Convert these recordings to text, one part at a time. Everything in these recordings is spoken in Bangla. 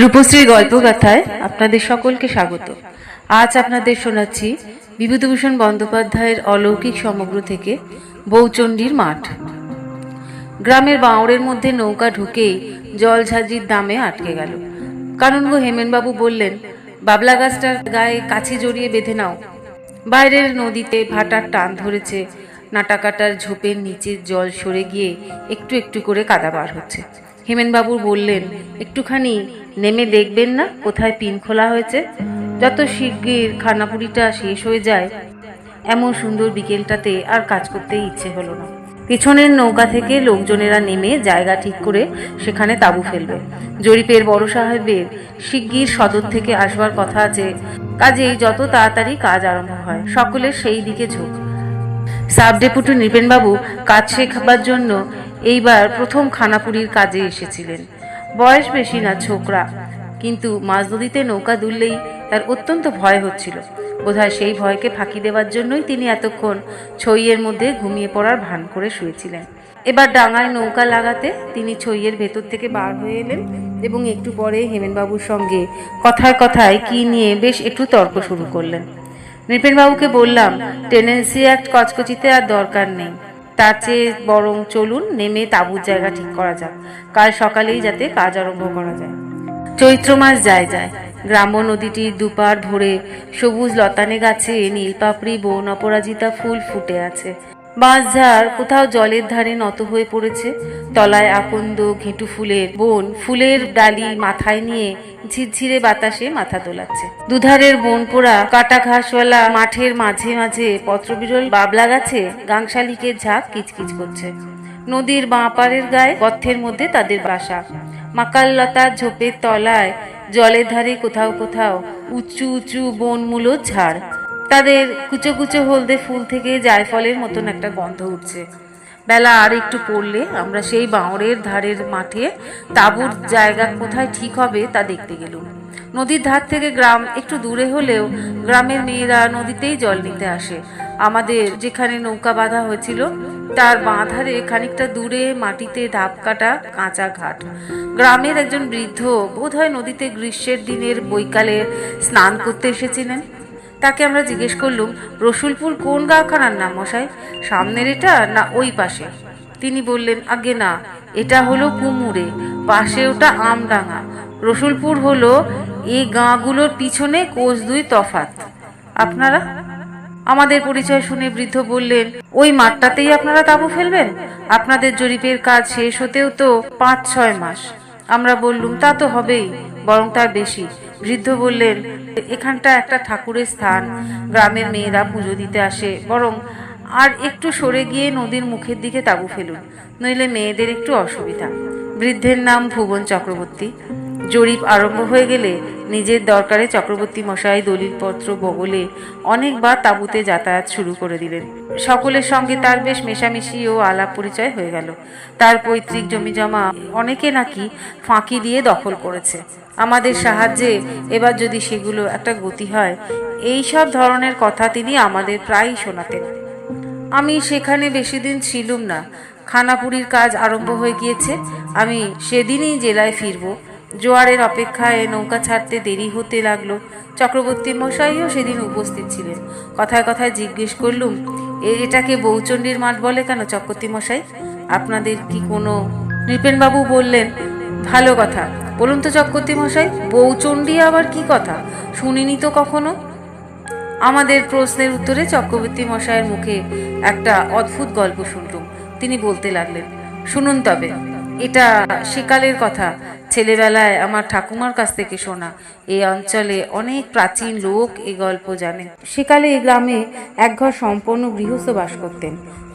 রূপশ্রীর গল্পগাথায় আপনাদের সকলকে স্বাগত। আজ আপনাদের শোনাচ্ছি বিভূতিভূষণ বন্দ্যোপাধ্যায়ের অলৌকিক সমগ্র থেকে বৌচণ্ডীর মাঠ। গ্রামের বাঁওড়ের মধ্যে নৌকা ঢুকেই জল ঝাঁঝির দামে আটকে গেল। কানুনগো হেমেনবাবু বললেন, বাবলা গাছটার গায়ে কাছে জড়িয়ে বেঁধে নাও। বাইরের নদীতে ভাটার টান ধরেছে, নাটাকাটার ঝোপের নিচের জল সরে গিয়ে একটু একটু করে কাদা বার হচ্ছে। হেমেনবাবু বললেন, একটুখানি নেমে দেখবেন না কোথায় পিন খোলা হয়েছে? যত শিগগির খানাপুরিটা শেষ হয়ে যায়, এমন সুন্দর বিকেলটাতে আর কাজ করতে ইচ্ছে হলো না। পিছনের নৌকা থেকে লোকজনেরা নেমে জায়গা ঠিক করে সেখানে তাঁবু ফেলবে। জরিপের বড় সাহেবের শিগগির সদর থেকে আসবার কথা আছে। কাজেই যত তাড়াতাড়ি কাজ আরম্ভ হয়, সকলের সেই দিকে ঝোঁক। সাব ডেপুটি নৃপেনবাবু কাজ শেখাবার জন্য এইবার প্রথম খানাপুরির কাজে এসেছিলেন। বয়স বেশি না ছোকরা, কিন্তু মাঝ নদীতে নৌকা দুললেই তার অত্যন্ত ভয় হচ্ছিল। বোধহয় সেই ভয়কে ফাঁকি দেওয়ার জন্যই তিনি এতক্ষণ ছইয়ের মধ্যে ঘুমিয়ে পড়ার ভান করে শুয়েছিলেন। এবার ডাঙায় নৌকা লাগাতে তিনি ছইয়ের ভেতর থেকে বার হয়ে এলেন এবং একটু পরে হেমেনবাবুর সঙ্গে কথায় কথায় কি নিয়ে বেশ একটু তর্ক শুরু করলেন। নৃপেনবাবুকে বললাম, টেনেন্সি অ্যাক্ট কচকচিতে আর দরকার নেই। তার চেয়ে বরং চলুন, নেমে তাঁবুর জায়গা ঠিক করা যাক। কাল সকালেই যাতে কাজ আরম্ভ করা যায়। চৈত্র মাস যায় যায়। গ্রাম্য নদীটির দুপার ভরে সবুজ লতানে গাছে নীলপাপড়ি, বন অপরাজিতা ফুল ফুটে আছে। বাঁশঝাড় কোথাও জলের ধারে নত হয়ে পড়েছে। তলায় আকন্দ, ঘেঁটু ফুলের বন, ফুলের ডালি মাথায় নিয়ে ঝিরঝিরে বাতাসে মাথা দোলাচ্ছে দুধারের বন পোড়া কাটা ঘাসওয়ালা, মাঠের মাঝে মাঝে পত্রবিরল বাবলা গাছে গাংশালিকের ঝাঁক কিচকিচ করছে। নদীর বাঁ পাড়ের গায়ে গর্থের মধ্যে তাদের বাসা। মাকাল্লতার ঝোপের তলায় জলের ধারে কোথাও কোথাও উঁচু উঁচু বনমূলোর ঝাড়। তাদের কুচো কুচো হলদে ফুল থেকে জায়ফলের মতন একটা গন্ধ উঠছে। বেলা আর একটু পড়লে আমরা সেই বাঁওড়ের ধারের মাঠে তাঁবুর জায়গা কোথায় ঠিক হবে তা দেখতে গেলুম। নদীর ধার থেকে গ্রাম একটু দূরে হলেও গ্রামের মেয়েরা নদীতেই জল নিতে আসে। আমাদের যেখানে নৌকা বাঁধা হয়েছিল, তার বাঁ ধারে খানিকটা দূরে মাটিতে ধাপ কাটা কাঁচা ঘাট। গ্রামের একজন বৃদ্ধ বোধহয় নদীতে গ্রীষ্মের দিনের বৈকালে স্নান করতে এসেছিলেন। তাকে আমরা জিজ্ঞেস করলুম, রসুলপুর কোন গাখানার নাম মশাই? সামনের এটা না ওই পাশে? তিনি বললেন, আগে না, এটা হলো কুমুরে, পাশে ওটা আমডাঙা। রসুলপুর হলো এই গাঁগুলোর পিছনে কোষ দুই তফাত। আপনারা? আমাদের পরিচয় শুনে বৃদ্ধ বললেন, ওই মাঠটাতেই আপনারা তাঁবু ফেলবেন? আপনাদের জরিপের কাজ শেষ হতেও তো পাঁচ ছয় মাস। আমরা বললুম, তা তো হবেই, বরং তার বেশি। বৃদ্ধ বললেন, এখানটা একটা ঠাকুরের স্থান। গ্রামের মেয়েরা পুজো দিতে আসে। বরং আর একটু সরে গিয়ে নদীর মুখের দিকে তাবু ফেলুন, নইলে মেয়েদের একটু অসুবিধা। বৃদ্ধের নাম ভুবন চক্রবর্তী। জরিপ আরম্ভ হয়ে গেলে নিজের দরকারে চক্রবর্তী মশাই দলিলপত্র বগলে অনেকবার তাঁবুতে যাতায়াত শুরু করে দিলেন। সকলের সঙ্গে তার বেশ মেশামেশি ও আলাপ পরিচয় হয়ে গেল। তার পৈতৃক জমিজমা অনেকে নাকি ফাঁকি দিয়ে দখল করেছে। আমাদের সাহায্যে এবার যদি সেগুলো একটা গতি হয়, এই সব ধরনের কথা তিনি আমাদের প্রায়ই শোনাতেন। আমি সেখানে বেশি দিন ছিলুম না। খানাপুরির কাজ আরম্ভ হয়ে গিয়েছে। আমি সেদিনই জেলায় ফিরবো। জোয়ারের অপেক্ষায় নৌকা ছাড়তে দেরি হতে লাগল। চক্রবর্তী মশাইও সেদিন উপস্থিত ছিলেন। কথায় কথায় জিজ্ঞেস করলুম, "এ- এটাকে বৌচণ্ডীর মাঠ বলে কেন চক্রবর্তী মশাই? আপনাদের কি কোনো নৃপেনবাবু বললেন, ভালো কথা। বলুন তো চক্রবর্তী মশাই, বৌচণ্ডী আবার কি কথা? শুনিনি তো কখনো? আমাদের প্রশ্নের উত্তরে চক্রবর্তী মশাইয়ের মুখে একটা অদ্ভুত গল্প শুনলুম। তিনি বলতে লাগলেন, শুনুন তবে, এটা সেকালের কথা। ছেলেবেলায় আমার ঠাকুমার কাছ থেকে শোনা। এই অঞ্চলে অনেক প্রাচীন লোক এই গল্প জানে সেকালে এই গ্রামে একঘর সম্পন্ন গৃহস্থ বাস করতেন।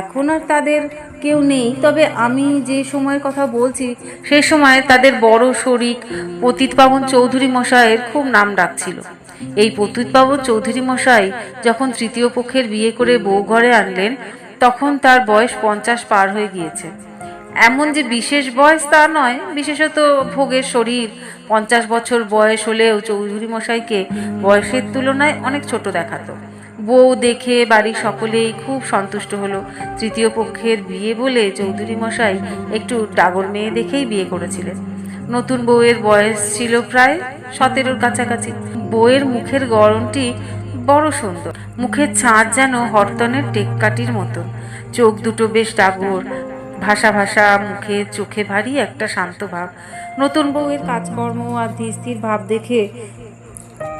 এখন আর তাদের কেউ নেই। তবে আমি যে সময়ের কথা বলছি সেই সময় তাদের বড় শরিক পতিত পাবন চৌধুরী মশাইয়ের খুব নাম ডাকছিল এই পতুতবাবু চৌধুরী মশাই যখন তৃতীয় পক্ষের বিয়ে করে বউ ঘরে আনলেন, তখন তার বয়স পঞ্চাশ পার হয়ে গিয়েছে। এমন যে বিশেষ বয়স তা নয়, বিশেষত ভোগের শরীর। পঞ্চাশ বছর বয়স হলেও চৌধুরী মশাইকে বয়সের তুলনায় অনেক ছোট দেখাতো। বউ দেখে বাড়ির সকলেই খুব সন্তুষ্ট হলো। তৃতীয় পক্ষের বিয়ে বলে চৌধুরী মশাই একটু ডাগর মেয়ে দেখেই বিয়ে করেছিলেন। নতুন বউয়ের বয়স ছিল প্রায় সতেরোর কাছাকাছি। বউয়ের মুখের গরমটি বড় সুন্দর। মুখের ছাঁচ যেন হরতনের টেক্কাটির মতন চোখ দুটো বেশ ডাগর ভাষা ভাষা, মুখে চোখে ভারী একটা শান্ত ভাব। নতুন বউয়ের কাজকর্ম আর ধীর ভাব দেখে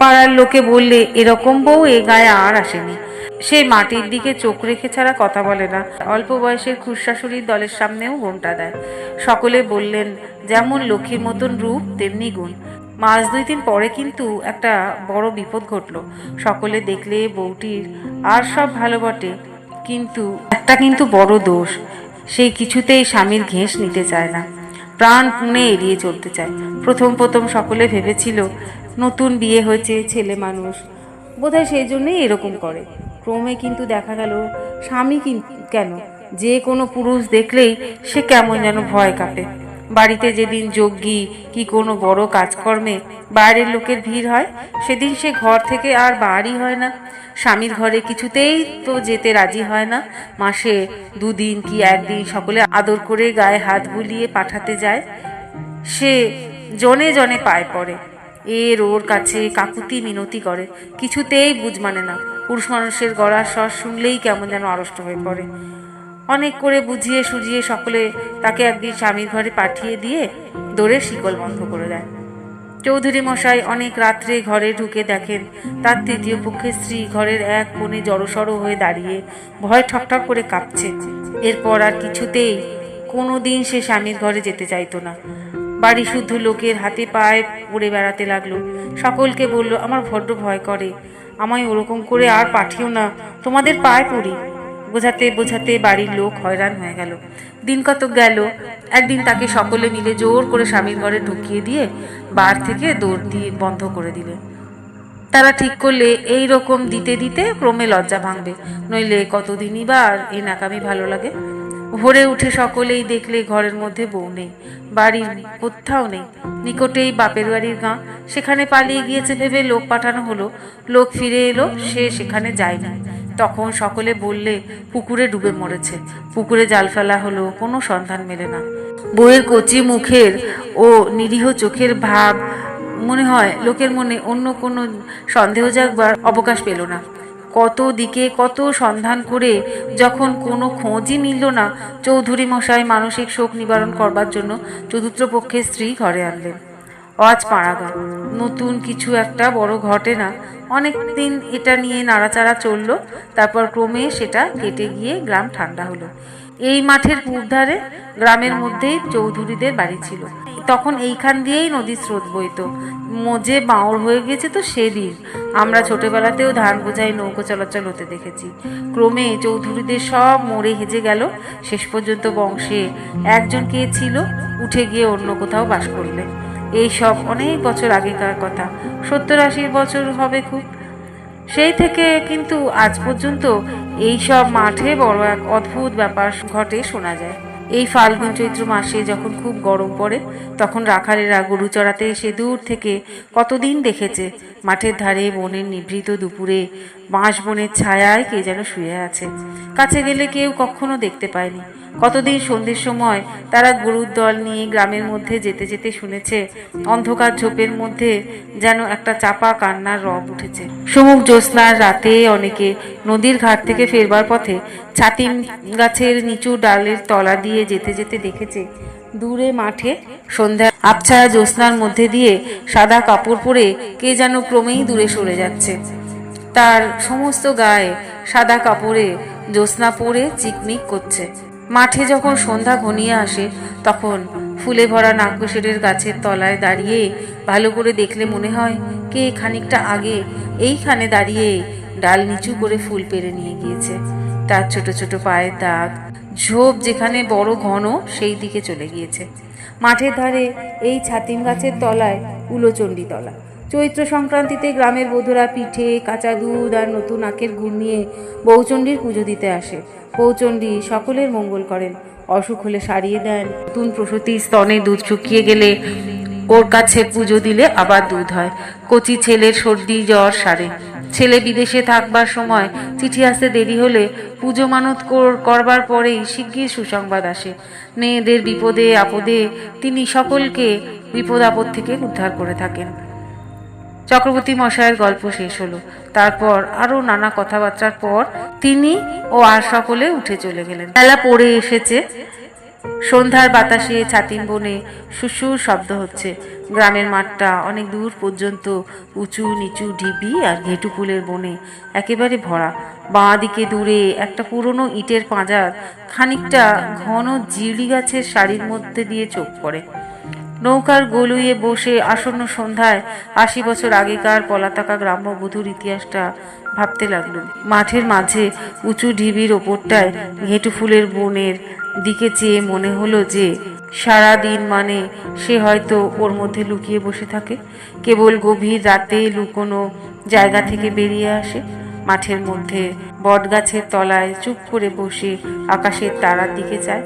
পাড়ার লোকে বললে, এরকম বউ এ গায়ে আর আসেনি। সেই মাটির দিকে চোখ রেখে ছাড়া কথা বলে না। অল্প বয়সের খুশাশুড়ির দলের সামনেও ঘোমটা দেয়। সকলে বললেন, যেমন লক্ষ্মীর মতন রূপ, তেমনি গুণ। মাস দুই দিন পরে কিন্তু একটা বড় বিপদ ঘটলো। সকলে দেখলে বউটির আর সব ভালো বটে। কিন্তু একটা কিন্তু বড় দোষ। সেই কিছুতেই স্বামীর ঘেঁষ নিতে চায় না। প্রাণ পুনে এড়িয়ে চলতে চায়। প্রথম প্রথম সকলে ভেবেছিল, নতুন বিয়ে হয়েছে, ছেলে মানুষ। বোধহয় সেই জন্যই এরকম করে। ক্রমে কিন্তু দেখা গেল, স্বামী কিন- কেন? যে কোনো পুরুষ দেখলেই সে কেমন যেন ভয় কাঁপে। বাড়িতে যেদিন যজ্ঞী কি কোনো বড় কাজকর্মে বাইরের লোকের ভিড় হয়, সেদিন সে ঘর থেকে আর বাড়ি হয় না। স্বামীর ঘরে কিছুতেই তো যেতে রাজি হয় না। মাসে দুদিন কি একদিন সকলে আদর করে গায়ে হাত বুলিয়ে পাঠাতে যায়। সে জনে জনে পায় পড়ে। এর ওর কাছে কাকুতি মিনতি করে। কিছুতেই বুঝ মানে না। পুরুষ মানুষের গড়ার স্বর শুনলেই কেমন যেন আড়ষ্ট হয়ে পড়ে। অনেক করে বুঝিয়ে সুঝিয়ে সকলে তাকে একদিন স্বামীর ঘরে পাঠিয়ে দিয়ে দৌড়ে শিকল বন্ধ করে দেয়। চৌধুরী মশাই অনেক রাত্রে ঘরে ঢুকে দেখেন, তার তৃতীয় পক্ষের স্ত্রী ঘরের এক কোণে জড়সড় হয়ে দাঁড়িয়ে ভয় ঠকঠক করে কাঁপছে। এরপর আর কিছুতেই কোনো দিন সে স্বামীর ঘরে যেতে চাইতো না। বাড়ি শুদ্ধ লোকের হাতে পায়ে পড়ে বেড়াতে লাগল। সকলকে বলল, আমার বড্ড ভয় করে। আমায় ওরকম করে আর পাঠিও না। তোমাদের পায়ে পড়ি। বোঝাতে বোঝাতে বাড়ির লোক হয়রান হয়ে গেল। দিন কতক গেল, একদিন তাকে সকলে মিলে জোর করে স্বামীর ঘরে ঢুকিয়ে দিয়ে বার থেকে দৌড় দিয়ে বন্ধ করে দিলে। তারা ঠিক করলে এই রকম দিতে দিতে ক্রমে লজ্জা ভাঙবে, নইলে কতদিনই বা আর এই নাকামি ভালো লাগে। ভোরে উঠে সকলেই দেখলে ঘরের মধ্যে বউ নেই, বাড়ির কোথাও নেই। নিকটেই বাপের বাড়ির গাঁ, সেখানে পালিয়ে গিয়েছে ভেবে লোক পাঠানো হলো। লোক ফিরে এলো, সে সেখানে যায়নি। তখন সকলে বললে, পুকুরে ডুবে মরেছে। পুকুরে জাল ফেলা হলো, কোনো সন্ধান মেলে না। বইয়ের কচি মুখের ও নিরীহ চোখের ভাব, মনে হয় লোকের মনে অন্য কোনো সন্দেহ জাগবার অবকাশ পেল না। কত দিকে কত সন্ধান করে যখন কোনো খোঁজই মিলল না, চৌধুরী মশাই মানসিক শোক নিবারণ করবার জন্য চতুর্থ পক্ষের স্ত্রী ঘরে আনলেন। আজ পাড়াগাঁ নতুন কিছু একটা বড় ঘটে না। অনেক দিন এটা নিয়ে নাড়াচাড়া চলল, তারপর ক্রমে সেটা কেটে গিয়ে গ্রাম ঠান্ডা হলো। এই মাঠের পূর্বধারে গ্রামের মধ্যেই চৌধুরীদের বাড়ি ছিল। তখন এইখান দিয়েই নদীর স্রোত বইতো। মজে বাঁওড় হয়ে গেছে তো সেদিন আমরা ছোটবেলাতেও ধান বোঝাই নৌকো চলাচল হতে দেখেছি। ক্রমে চৌধুরীদের সব মরে হেজে গেল। শেষ পর্যন্ত বংশে একজন কে ছিল, উঠে গিয়ে অন্য কোথাও বাস করলে। এই সব অনেক বছর আগেকার কথা। সত্তর আশির বছর হবে খুব। সেই থেকে কিন্তু আজ পর্যন্ত এই সব মাঠে বড় এক অদ্ভুত ব্যাপার ঘটে শোনা যায়। এই ফাল্গুন চৈত্র মাসে যখন খুব গরম পড়ে, তখন রাখালেরা গরু চড়াতে এসে দূর থেকে কতদিন দেখেছে মাঠের ধারে বনের নিভৃত দুপুরে বাঁশ বনের ছায়ায় কে যেন শুয়ে আছে। কাছে গেলে কেউ কখনো দেখতে পায়নি। কতদিন সন্ধ্যের সময় তারা গরুর দল নিয়ে গ্রামের মধ্যে যেতে যেতে শুনেছে, অন্ধকার ঝোপের মধ্যে যেন একটা চাপা কান্নার রব উঠেছে। সমুখ জ্যোৎস্নার রাতে অনেকে নদীর ঘাট থেকে ফেরবার পথে ছাতিম গাছের নিচু ডালের তলা দিয়ে যেতে যেতে দেখেছে, দূরে মাঠে সন্ধ্যা আবছায়া জ্যোৎস্নার মধ্যে দিয়ে সাদা কাপড় পরে কে যেন ক্রমেই দূরে সরে যাচ্ছে। তার সমস্ত গায়ে সাদা কাপড়ে জ্যোৎস্না পরে চিকমিক করছে। মাঠে যখন সন্ধ্যা ঘনিয়ে আসে, তখন ফুলে ভরা নাগকেশরের গাছের তলায় দাঁড়িয়ে ভালো করে দেখলে মনে হয় কে খানিকটা আগে এইখানে দাঁড়িয়ে ডাল নিচু করে ফুল পেরে নিয়ে গিয়েছে। তার ছোট ছোট পায়ের দাগ, ঝোপ যেখানে বড় ঘন, সেই দিকে চলে গিয়েছে। মাঠের ধারে এই ছাতিম গাছের তলায় উলোচণ্ডী তলা চৈত্র সংক্রান্তিতে গ্রামের বধুরা পিঠে, কাঁচা দুধ আর নতুন আখের গুড় নিয়ে বৌচণ্ডীর পুজো দিতে আসে। বৌচণ্ডী সকলের মঙ্গল করেন। অসুখ হলে সারিয়ে দেন। নতুন প্রসূতি স্তনে দুধ শুকিয়ে গেলে ওর কাছে পুজো দিলে আবার দুধ হয়। কচি ছেলের সর্দি জ্বর সারে। ছেলে বিদেশে থাকবার সময় চিঠি আসতে দেরি হলে পুজো মানত কর- করবার পরেই শিগগির সুসংবাদ আসে। মেয়েদের বিপদে আপদে তিনি সকলকে বিপদ আপদ থেকে উদ্ধার করে থাকেন। চক্রবর্তী মশাইয়ের গল্প শেষ হলো। তারপর আরও নানা কথাবার্তার পর তিনি ও আর সকলে উঠে চলে গেলেন। বেলা পড়ে এসেছে। সন্ধ্যার বাতাসে ছাতিম বনে সুসুর শব্দ হচ্ছে। গ্রামের মাঠটা অনেক দূর পর্যন্ত উঁচু, নিচু, ঢিবি আর ঘেটু ফুলের বনে একেবারে ভরা। বাঁ দিকে দূরে একটা পুরনো ইটের পাঁজার খানিকটা ঘন জিউলি গাছের সারির মধ্যে দিয়ে চোখ পড়ে। নৌকার গলুয়ে বসে আসন্ন সন্ধ্যায় আশি বছর আগেকার পলাতাকা গ্রাম্য বধূর ইতিহাসটা ভাবতে লাগল। মাঠের মাঝে উঁচু ঢিবির ওপরটায় ঘেঁটু ফুলের বনের দিকে চেয়ে মনে হলো যে সারা দিন মানে সে হয়তো ওর মধ্যে লুকিয়ে বসে থাকে। কেবল গভীর রাতে লুকোনো জায়গা থেকে বেরিয়ে আসে। মাঠের মধ্যে বটগাছের তলায় চুপ করে বসে আকাশের তারার দিকে যায়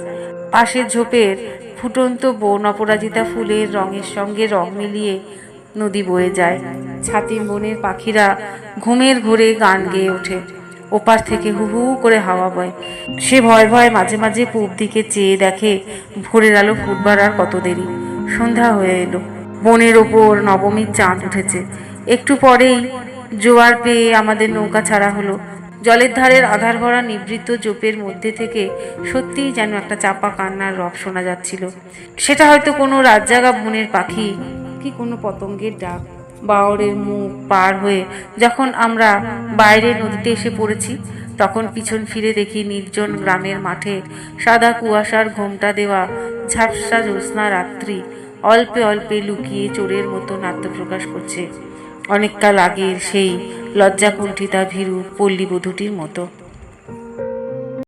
পাশের ঝোপের ফুটন্ত বন অপরাজিতা ফুলের রঙের সঙ্গে রং মিলিয়ে নদী বয়ে যায়। ছাতিম বনের পাখিরা ঘুমের ঘোরে গান গেয়ে ওঠে। ওপার থেকে হু হু করে হাওয়া বয়। সে ভয় ভয় মাঝে মাঝে পূব দিকে চেয়ে দেখে ভোরের আলো ফুটবার আর কত দেরি। সন্ধ্যা হয়ে এলো। বনের ওপর নবমীর চাঁদ উঠেছে। একটু পরেই জোয়ার পেয়ে আমাদের নৌকা ছাড়া হলো। জলের ধারের আধার ভরা নিবৃত্ত জোপের মধ্যে থেকে সত্যিই যেন একটা চাপা কান্নার রব শোনা যাচ্ছিল। সেটা হয়তো কোনো রাতজাগা বনের পাখি কি কোনো পতঙ্গের ডাক, বাওরের মুখ পার হয়ে যখন আমরা বাইরে নদীতে এসে পড়েছি, তখন পিছন ফিরে দেখি নির্জন গ্রামের মাঠে সাদা কুয়াশার ঘোমটা দেওয়া ঝাপসা জ্যোৎস্না রাত্রি অল্পে অল্পে লুকিয়ে চোরের মতো নাট্যপ্রকাশ করছে। অনেককাল আগের সেই লজ্জাকুণ্ঠিতা ভীরু পল্লীবধূটির মতো।